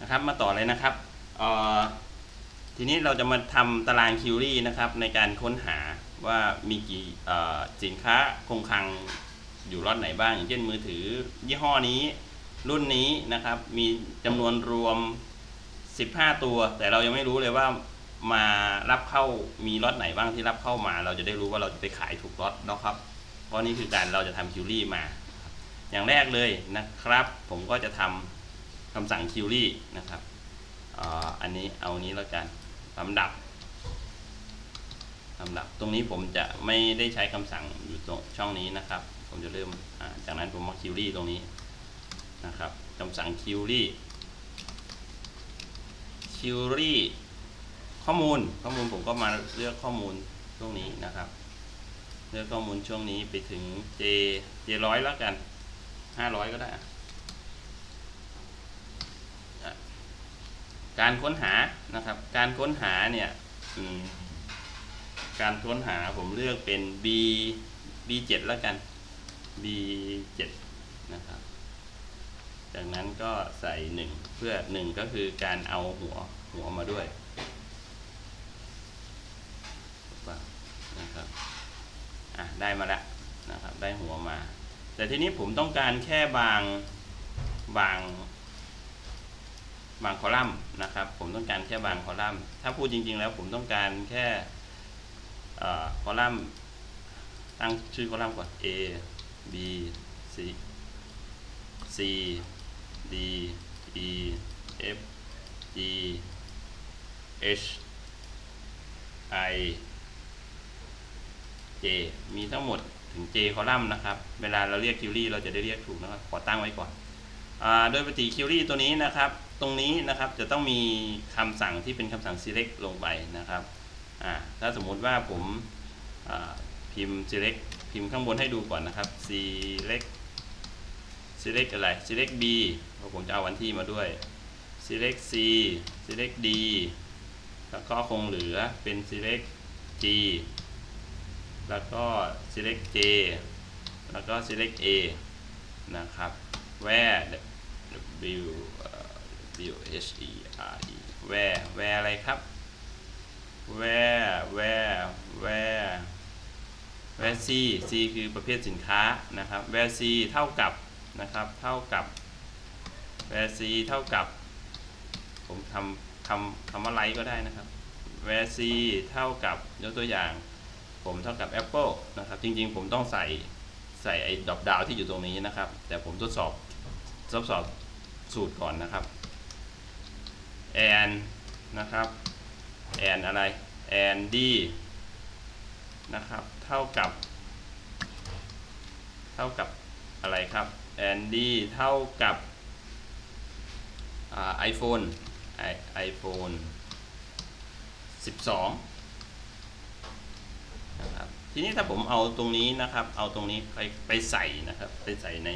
นะครับมาต่อเลยนะครับทีนี้เราจะมาทำตารางคิวรี่นะครับในการค้นหาว่ามีกี่สินค้าคงคลังอยู่รอดไหนบ้าง อย่างเช่นมือถือยี่ห้อนี้รุ่นนี้นะครับมีจำนวนรวม 15 ตัว แต่เรายังไม่รู้เลยว่ามารับเข้ามีรถไหนบ้างที่รับเข้ามา เราจะได้รู้ว่าเราจะไปขายถูกรถนะครับ เพราะนี่คือการเราจะทำคิวรี่มา อย่างแรกเลยนะครับ ผมก็จะทำ คำสั่งคิวรี่นะครับอันนี้เอานี้แล้วกันลำดับลำดับ ตรงนี้ผมจะไม่ได้ใช้คำสั่งอยู่ตรงช่องนี้นะครับ ผมจะเริ่มจากนั้นผมมาคิวรี่ตรงนี้นะครับคำสั่งคิวรี่คิวรี่ข้อมูลข้อมูลผมก็มาเลือกข้อมูลช่วงนี้นะครับ เลือกข้อมูลช่วงนี้ไปถึง J J ร้อยแล้วกันห้าร้อยก็ได้อะอะ การค้นหานะครับ การค้นหาเนี่ยการค้นหาผมเลือกเป็น B B เจ็ดแล้วกัน B เจ็ดนะครับ จากนั้นก็ใส่หนึ่งเพื่อหนึ่งก็คือการเอาหัวหัวมาด้วยนะครับอะได้มาแล้วนะครับ ได้หัวมา แต่ทีนี้ผมต้องการแค่บางบาง บางคอลัมน์นะครับ ผมต้องการแค่บางคอลัมน์ ถ้าพูดจริง ๆ แล้วผมต้องการแค่คอลัมน์ตั้งชื่อคอลัมน์ก่อน A B C C D E F G H I J มีทั้งหมดถึง J คอลัมน์นะครับ เวลาเราเรียกคิวรี่เราจะได้เรียกถูกนะครับ ขอตั้งไว้ก่อนอโดยปกติคิวรี่ตัวนี้นะครับ ตรงนี้นะครับจะต้องมีคำสั่งที่เป็นคำสั่ง select ลงไปนะครับถ้าสมมุติว่าผมพิมพ์ select พิมพ์ข้างบนให้ดูก่อนนะครับ select select อะไร select B เพราะผมจะเอาวันที่มาด้วย select C select D แล้วก็คงเหลือเป็น select G แล้วก็ select J แล้วก็ select A นะครับ where W W H E R E where where อะไรครับ where where where where C C คือประเภทสินค้านะครับ where C เท่ากับนะครับ เท่ากับ where C เท่ากับ ผมทำคำคำว่าไลก็ได้นะครับ where C เท่ากับยกตัวอย่าง ผมเท่ากับ Apple นะครับ จริงๆ ผมต้องใส่ใส่ไอ้ดอกดาวที่อยู่ตรงนี้นะครับ แต่ผมทดสอบทดสอบสูตรก่อนนะครับ and นะครับ and อะไร and d นะครับ เท่ากับ เท่ากับอะไรครับ and d เท่ากับไอ่า iPhone i- iPhone 12นะครับทีนี้ถ้าผมเอาตรงนี้นะครับ เอาตรงนี้ไปไปใส่นะครับ ไปใส่ใน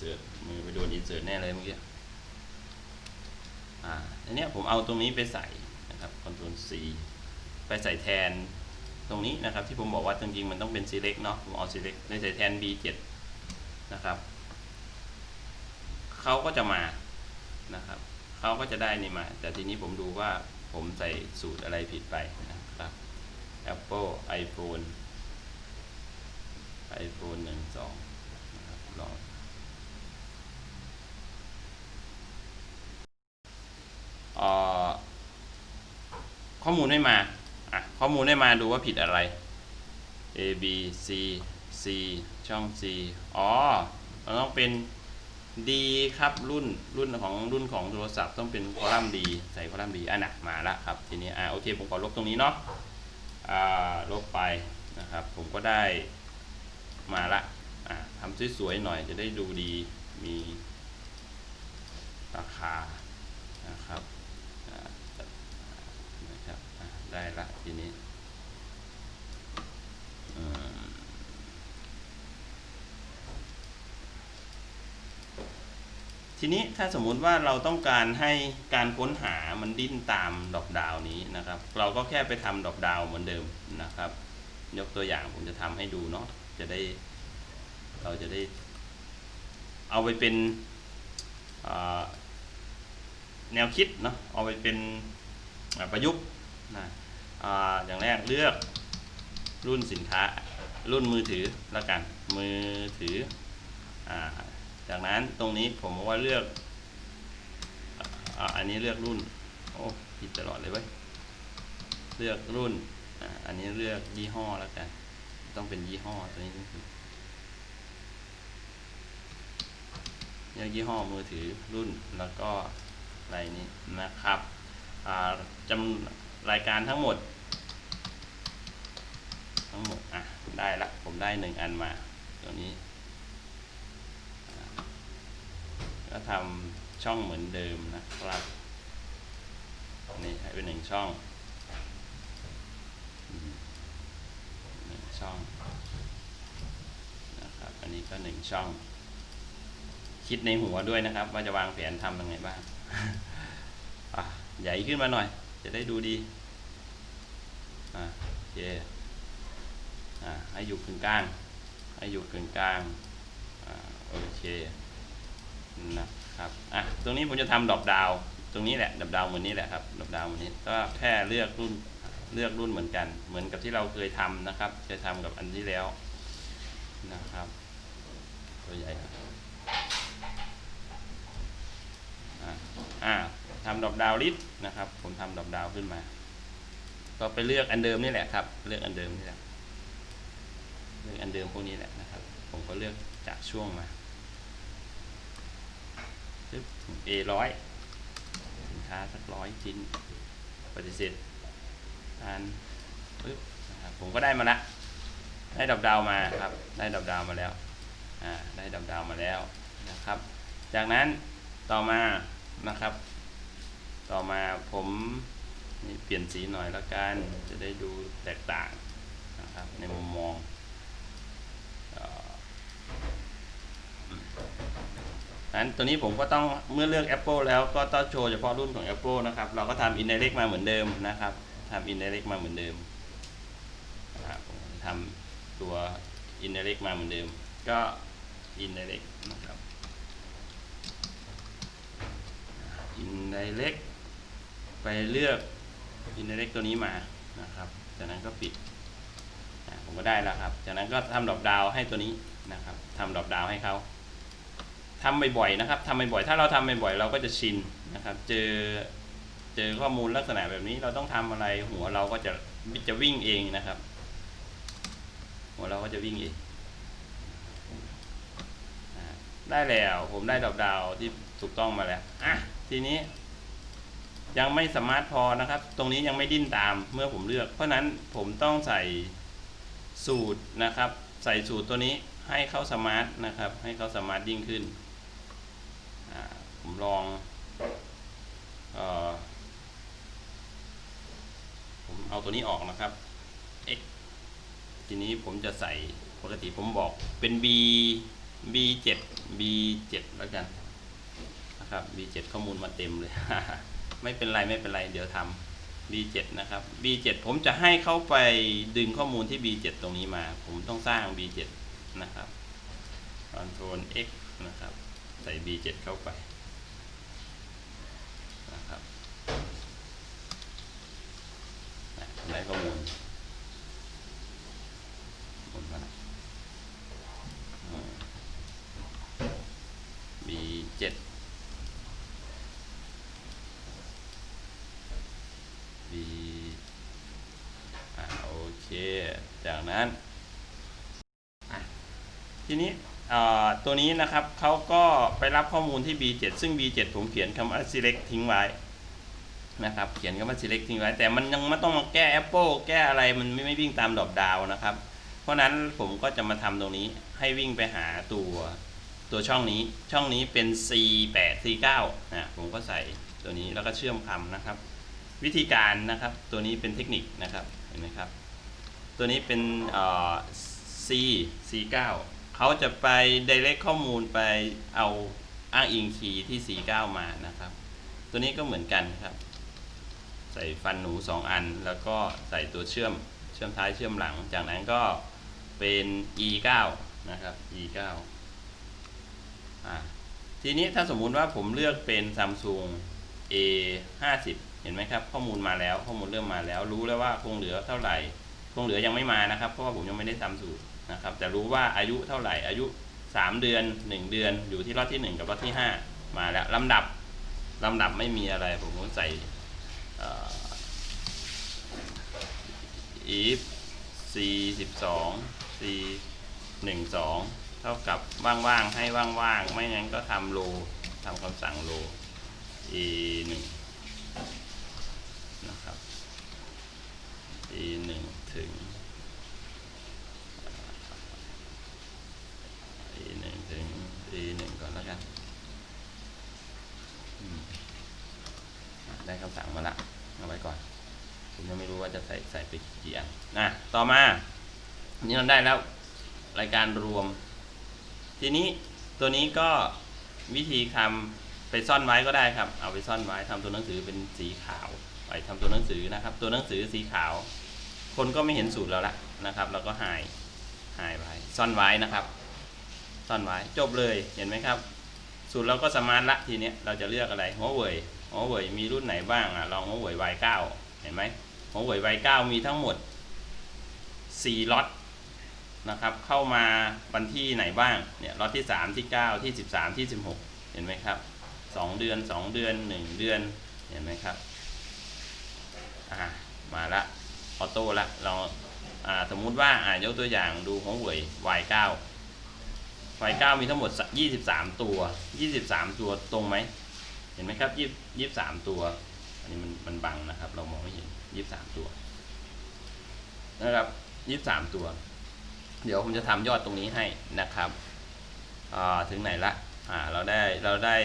สิร์ตมือไปโดนอินเสิร์ตแน่เลยเมื่อกี้ อ่า อันนี้ผมเอาตรงนี้ไปใส่นะครับ Ctrl C ไปใส่แทนตรงนี้นะครับ ที่ผมบอกว่าจริงๆมันต้องเป็น select เนาะ ผมเอา select ไปใส่แทน B7 นะครับ เขาก็จะมานะครับ เขาก็จะได้นี่มา แต่ทีนี้ผมดูว่าผมใส่สูตรอะไรผิดไปนะครับ Apple iPhone iPhone 1 2 ข้อมูลไม่มาอะข้อมูลไม่มาดูว่าผิดอะไร A B C C ช่อง C อ๋อมันต้องเป็นดีครับรุ่นรุ่นของรุ่นของโทรศัพท์ต้องเป็นคอลัมน์ดีใส่คอลัมน์ดีอะนะมาละครับทีนี้อะโอเคผมขอลบตรงนี้เนาะอ่าลบไปนะครับผมก็ได้มาละอะทำสวยๆหน่อยจะได้ดูดีมีราคานะครับอ่านะครับอะได้ละทีนี้อืม ทีนี้ถ้าสมมุติว่าเราต้องการให้การค้นหามันดิ้นตามดอกดาวนี้นะครับ เราก็แค่ไปทำดอกดาวเหมือนเดิมนะครับ ยกตัวอย่างผมจะทำให้ดูเนาะจะได้เราจะได้ เอาไปเป็นแนวคิดเนาะเอาไปเป็นประยุกต์นะออย่างแรกเลือกรุ่นสินค้ารุ่นมือถือแล้วกันมือถืออ จากนั้นตรงนี้ผมว่าเลือกอ่าอันนี้เลือกรุ่น โอ้ผิดตลอดเลยเว้ย เลือกรุ่นอ่าอันนี้เลือกยี่ห้อแล้วกัน ต้องเป็นยี่ห้อตัวนี้เลือกยี่ห้อมือถือรุ่นแล้วก็อะไรนี้นะครับอ่าจำรายการทั้งหมด ทั้งหมดอะได้ละผมได้หนึ่งอันมาตัวนี้อ่า ก็ทำช่องเหมือนเดิมนะครับนี่ให้เป็นหนึ่งช่องหนึ่งช่องนะครับอันนี้ก็หนึ่งช่อง คิดในหัวด้วยนะครับ ว่าจะวางแผนทำยังไงบ้างอะใหญ่ขึ้นมาหน่อย จะได้ดูดีอะโอเคอะให้อยู่กึ่งกลางให้อยู่กึ่งกลางอ่าโอเค นะครับอะตรงนี้ผมจะทำดอกดาว ตรงนี้แหละดอกดาวเหมือนนี้แหละครับดอกดาวเหมือนนี้ก็แค่เลือกรุ่นเลือกรุ่นเหมือนกัน เหมือนกับที่เราเคยทำนะครับเคยทำกับอันที่แล้วนะครับตัวใหญ่ครับอ่าอ่าทำดอกดาวลิสนะครับ ผมทำดอกดาวขึ้นมา ก็ไปเลือกอันเดิมนี่แหละครับ เลือกอันเดิมนี่แหละเลือกอันเดิมพวกนี้แหละนะครับ ผมก็เลือกจากช่วงมา A ร้อยสินค้าสักร้อยชิ้นปฏิเสธทานปึ๊บผมก็ได้มาละได้ดอกดาวมาครับ ได้ดอกดาวมาแล้วอ่าได้ดอกดาวมาแล้วนะครับ จากนั้นต่อมานะครับ ต่อมาผมนี่เปลี่ยนสีหน่อยละกันจะได้ดูแตกต่างนะครับในมุมมองเอ่ออืม นั้นตัวนี้ผมก็ต้องเมื่อเลือก Apple แล้วก็ต้องโชว์เฉพาะรุ่นของ Apple นะครับ เราก็ทำ indirect มาเหมือนเดิมนะครับทำ indirect มาเหมือนเดิมทำตัว indirect มาเหมือนเดิม ก็ indirect นะครับ indirect ไปเลือก indirect ตัวนี้มานะครับจากนั้นก็ปิดผมก็ได้แล้วครับ จากนั้นก็ทำดรอปดาวให้ตัวนี้นะครับทำดรอปดาวให้เขา ทำบ่อยๆนะครับทำบ่อยๆถ้าเราทำบ่อยๆเราก็จะชินนะครับ เจอเจอข้อมูลลักษณะแบบนี้เราต้องทำอะไรหัวเราก็จะจะวิ่งเองนะครับ หัวเราก็จะวิ่งเองอได้แล้วผมได้ดอกดาวที่ถูกต้องมาแล้วอะทีนี้ ยังไม่สมาร์ทพอนะครับ ตรงนี้ยังไม่ดิ้นตามเมื่อผมเลือก เพราะนั้นผมต้องใส่สูตรนะครับ ใส่สูตรตัวนี้ให้เขาสมาร์ทนะครับ ให้เขาสมาร์ทยิ่งขึ้น ลองออผมเอาตัวนี้ออกนะครับ x ทีนี้ผมจะใส่ปกติผมบอกเป็น b b 7 b 7แล้วกันนะครับ b 7ข้อมูลมาเต็มเลย ไม่เป็นไรไม่เป็นไรเดี๋ยวทำ b 7นะครับ b 7ผมจะให้เข้าไปดึงข้อมูลที่ b 7ตรงนี้มา ผมต้องสร้าง b 7นะครับ control x นะครับ ใส่ b 7เข้าไปนะครับ ข้อมูลหมดมาอ่า B เจ็ด B อ่าโอเค จากนั้นทีนี้ตัวนี้นะครับเขาก็ไปรับข้อมูลที่ B7 ซึ่ง B7 ผมเขียนคำว่า select ทิ้งไว้ นะครับ เขียนคำว่า select ทิ้งไว้ แต่มันยังไม่ต้องมาแก้ Apple แก้อะไรมันไม่ไม่วิ่งตามดรอปดาวนะครับ เพราะฉะนั้นผมก็จะมาทำตรงนี้ให้วิ่งไปหาตัวตัวช่องนี้ช่องนี้เป็น C8 C9 นะผมก็ใส่ตัวนี้แล้วก็เชื่อมคำนะครับ วิธีการนะครับตัวนี้เป็นเทคนิคนะครับเห็นไหมครับ ตัวนี้เป็นเอ่อ C C9 เขาจะไป direct ข้อมูลไปเอาอ้างอิงคีย์ที่ C9 มานะครับ ตัวนี้ก็เหมือนกันครับ ใส่ฟันหนู 2 อัน แล้วก็ใส่ตัวเชื่อมเชื่อมท้ายเชื่อมหลัง จากนั้นก็เป็น e 9 นะครับ e 9 อ่าทีนี้ถ้าสมมุติว่าผมเลือกเป็น Samsung A 50เห็นไหมครับ ข้อมูลมาแล้วข้อมูลเริ่มมาแล้ว รู้แล้วว่าคงเหลือเท่าไหร่ คงเหลือยังไม่มานะครับ เพราะว่าผมยังไม่ได้ทำสูตรนะครับ แต่รู้ว่าอายุเท่าไหร่ อายุ 3 เดือน 1 เดือน อยู่ที่รอดที่ 1 กับรอดที่ 5 มาแล้วลำดับลำดับไม่มีอะไร ผมก็ใส่ if c 12 c 12 เท่ากับว่างๆให้ว่างๆ ไม่งั้นก็ทำ row ทำคำสั่ง row e 1นะครับ a 1ถึง a 1ถึง a 1ก่อนแล้วกันอืมอะได้คำสั่งมาละเอาไว้ก่อน ผมยังไม่รู้ว่าจะ ใส่ใส่ไปกี่อันนะต่อมานนี้เราได้แล้วรายการรวม ทีนี้ตัวนี้ก็วิธีทำไปซ่อนไว้ก็ได้ครับ เอาไปซ่อนไว้ทำตัวหนังสือเป็นสีขาวไปทำตัวหนังสือนะครับ ตัวหนังสือสีขาว คนก็ไม่เห็นสูตรเราละนะครับเราก็หายหายไว้ซ่อนไว้นะครับ ซ่อนไว้จบเลยเห็นไหมครับ สูตรเราก็สมานละทีเนี้ยเราจะเลือกอะไรหัวเว่ยหัวเว่ยมีรุ่นไหนบ้างอะลองหัวเว่ย Y9 เห็นไหม หัวเว่ย Y9 มีทั้งหมด4ล็อตนะครับ เข้ามาวันที่ไหนบ้าง เนี่ยล็อตที่ 3 ที่ 9 ที่ 13 ที่ 16 เห็นไหมครับ 2 เดือน 2 เดือน 1 เดือน เห็นไหมครับ อ่า มาละ ออโต้ละ เราอ่า สมมุติว่า อ่ายกตัวอย่างดูหัวเว่ย Y9 Y9 มีทั้งหมด 23 ตัว 23 ตัวตรงไหม เห็นไหมครับ 23 ตัว อันนี้มันมันบังนะครับ เรามองไม่เห็น 23ตัวนะครับ23ตัว เดี๋ยวผมจะทำยอดตรงนี้ให้นะครับถึงไหนละอ่าเราได้เราได้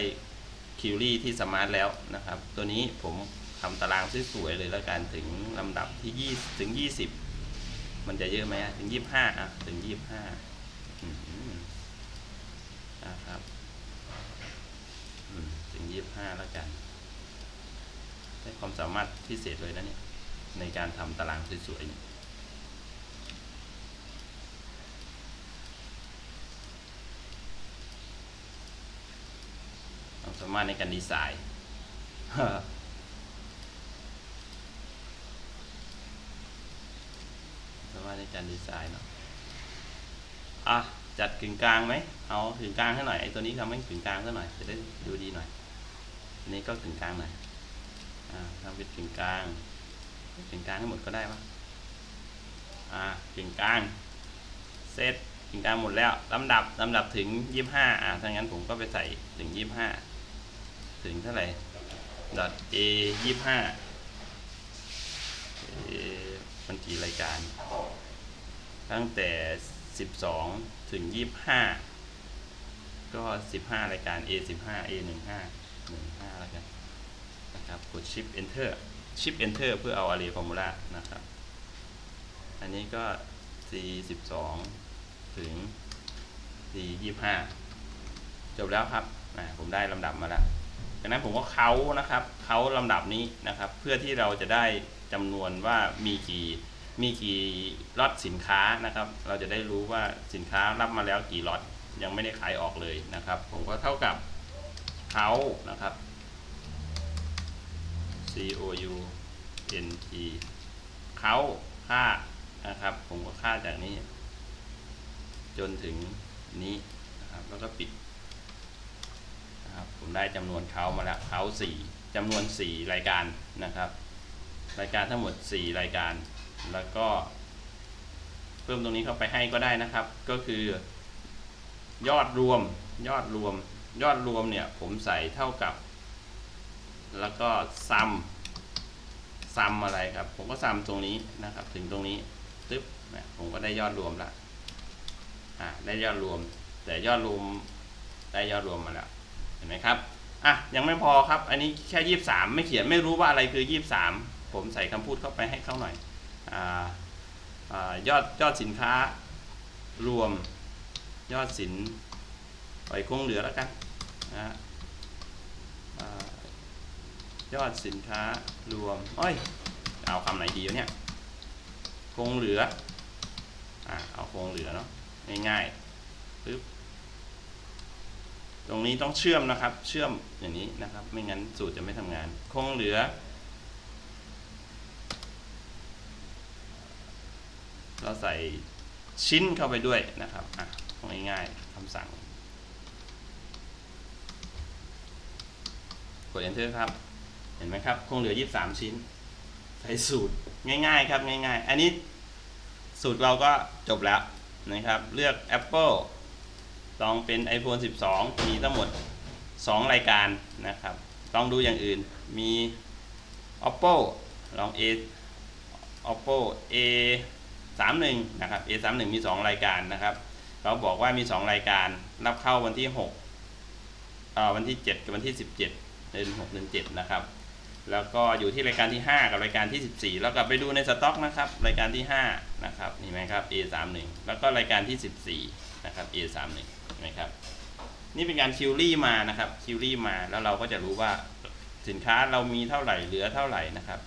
คิวรี่ที่สมาร์ทแล้วนะครับ ตัวนี้ผมทำตารางสวยๆเลยแล้วกันถึงลำดับที่ 20 ถึง 20 มันจะเยอะไหมถึง 25อะถึง 25อืมนะครับอืมถึง 25 แล้วกัน ได้ความสามารถพิเศษเลยนะเนี่ย ในการทำตารางสวยๆความสามารถในการดีไซน์สามารถในการดีไซน์เนาะอะจัดกึ่งกลางไหมเอากึ่งกลางให้หน่อยไอ้ตัวนี้ทำให้กึ่งกลางซะหน่อยจะได้ดูดีหน่อยอันนี้ก็กึ่งกลางหน่อยอ่าทำเป็นกึ่งกลาง กึ่งกลางให้หมดก็ได้ปะอ่ากึ่งกลางเซตกึ่งกลางหมดแล้วลำดับลำดับถึงยี่ห้าอ่าถ้างั้นผมก็ไปใส่ถึงยี่ห้าถึงเท่าไหร่ dot a ยี่ห้ามันกี่รายการ ตั้งแต่ 12 ถึง 25 ก็ 15 รายการ A 15 A 15 15แล้วกันนะครับ กด Shift Enter Shift Enter เพื่อเอา Array Formula นะครับ อันนี้ก็ C 12ถึง C 25จบแล้วครับผมได้ลำดับมาแล้วจากนั้นผมก็เขานะครับเขาลำดับนี้นะครับ เพื่อที่เราจะได้จำนวนว่ามีกี่มีกี่ล็อตสินค้านะครับ เราจะได้รู้ว่าสินค้ารับมาแล้วกี่ล็อตยังไม่ได้ขายออกเลยนะครับ ผมก็เท่ากับเขานะครับ c o u n t เขาค่านะครับ ผมก็ค่าจากนี้ จนถึงนี้นะครับ แล้วก็ปิดนะครับ ผมได้จำนวนเขามาแล้วเขาสี่จำนวนสี่รายการนะครับ รายการทั้งหมดสี่รายการ แล้วก็ เพิ่มตรงนี้เข้าไปให้ก็ได้นะครับ ก็คือ ยอดรวมยอดรวม ยอดรวมเนี่ย ผมใส่เท่ากับ แล้วก็ซัมซัมอะไรครับ ผมก็ซัมตรงนี้นะครับ ถึงตรงนี้ตึ๊บนะผมก็ได้ยอดรวมละอ่าได้ยอดรวม แต่ยอดรวมได้ยอดรวมมาแล้วเห็นไหมครับอะยังไม่พอครับ อันนี้แค่ยี่สามไม่เขียนไม่รู้ว่าอะไรคือยี่สามผมใส่คำพูดเข้าไปให้เขาหน่อยอ่าอ่ายอดยอดสินค้ารวมยอดสินปล่อยคงเหลือแล้วกันนะฮะ ยอดสินค้ารวมอ้อยเอาคำไหนดีวะเนี่ยคงเหลืออ่าเอาคงเหลือเนาะง่ายๆปึ๊บตรงนี้ต้องเชื่อมนะครับ เชื่อมอย่างนี้นะครับ ไม่งั้นสูตรจะไม่ทำงาน คงเหลือ เราใส่ชิ้นเข้าไปด้วยนะครับอะง่ายๆคำสั่งกด enter ครับ เห็นไหมครับ คงเหลือ 23 ชิ้น ใส่สูตรง่ายๆครับง่ายๆ อันนี้สูตรเราก็จบแล้วนะครับ เลือก Apple ลองเป็น iPhone 12 มีทั้งหมด 2 รายการนะครับ ลองดูอย่างอื่น มี Oppo ลอง A Oppo A 3 1นะครับ A 3 1มี 2 รายการนะครับเขาบอกว่ามี 2 รายการ รับเข้าวันที่6เอ่อวันที่ 7 กับวันที่ 17เดือน6เดือน7นะครับ แล้วก็อยู่ที่รายการที่ 5 กับรายการที่ 14 แล้วกลับไปดูในสต็อกนะครับ รายการที่ 5 นะครับนี่ไหมครับ A 3 1 แล้วก็รายการที่ 14 นะครับ A 3 1เห็นไหมครับ นี่เป็นการคิวรี่มานะครับคิวรี่มาแล้วเราก็จะรู้ว่าสินค้าเรามีเท่าไหร่เหลือเท่าไหร่นะครับ